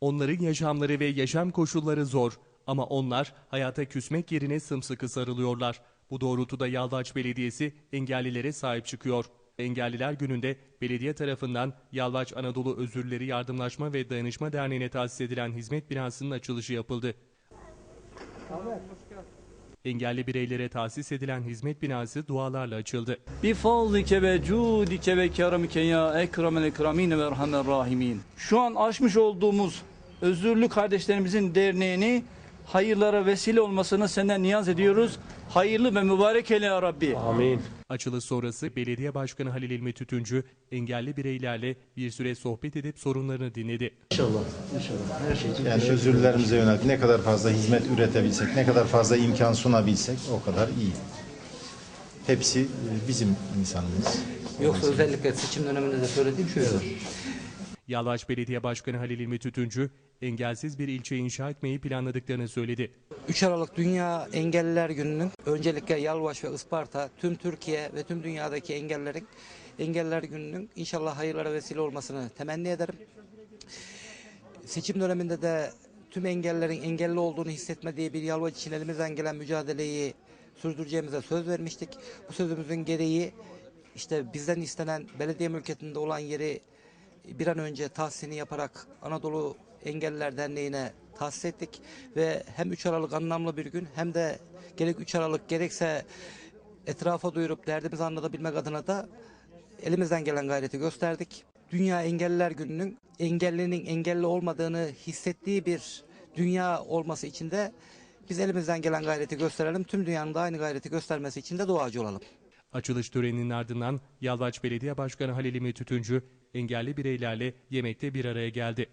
Onların yaşamları ve yaşam koşulları zor ama onlar hayata küsmek yerine sımsıkı sarılıyorlar. Bu doğrultuda Yalvaç Belediyesi engellilere sahip çıkıyor. Engelliler Günü'nde belediye tarafından Yalvaç Anadolu Özürleri Yardımlaşma ve Dayanışma Derneği'ne tahsis edilen hizmet binasının açılışı yapıldı. Engelli bireylere tahsis edilen hizmet binası dualarla açıldı. Bifadlike ve cudike ve keramike ya ekremel ekramine ve rahimin. Şu an açmış olduğumuz özürlü kardeşlerimizin derneğini hayırlara vesile olmasını senden niyaz ediyoruz. Hayırlı ve mübarek eyle ya Rabbi. Açılış sonrası Belediye Başkanı Halil İlmi Tütüncü engelli bireylerle bir süre sohbet edip sorunlarını dinledi. Yani özürlerimize yönelik ne kadar fazla hizmet üretebilsek, ne kadar fazla imkan sunabilsek o kadar iyi. Hepsi e, bizim insanımız. Yoksa özellikle seçim döneminde de söylediğim şuydu. Yalvaç Belediye Başkanı Halil İlmi Tütüncü engelsiz bir ilçe inşa etmeyi planladıklarını söyledi. 3 Aralık Dünya Engelliler Günü'nün öncelikle Yalvaç ve Isparta, tüm Türkiye ve tüm dünyadaki engellerin Engelliler Günü'nün inşallah hayırlara vesile olmasını temenni ederim. Seçim döneminde de tüm engellerin engelli olduğunu hissetmediği bir Yalvaç için elimizden gelen mücadeleyi sürdüreceğimize söz vermiştik. Bu sözümüzün gereği işte bizden istenen belediye mülkiyetinde olan yeri bir an önce tahsisini yaparak Anadolu Engelliler Derneği'ne tahsis ettik ve hem 3 Aralık anlamlı bir gün hem de gerek 3 Aralık gerekse etrafa duyurup derdimizi anlatabilmek adına da elimizden gelen gayreti gösterdik. Dünya Engelliler Günü'nün engellinin engelli olmadığını hissettiği bir dünya olması için de biz elimizden gelen gayreti gösterelim. Tüm dünyanın da aynı gayreti göstermesi için de duacı olalım. Açılış töreninin ardından Yalvaç Belediye Başkanı Halil İlmi Tütüncü engelli bireylerle yemekte bir araya geldi.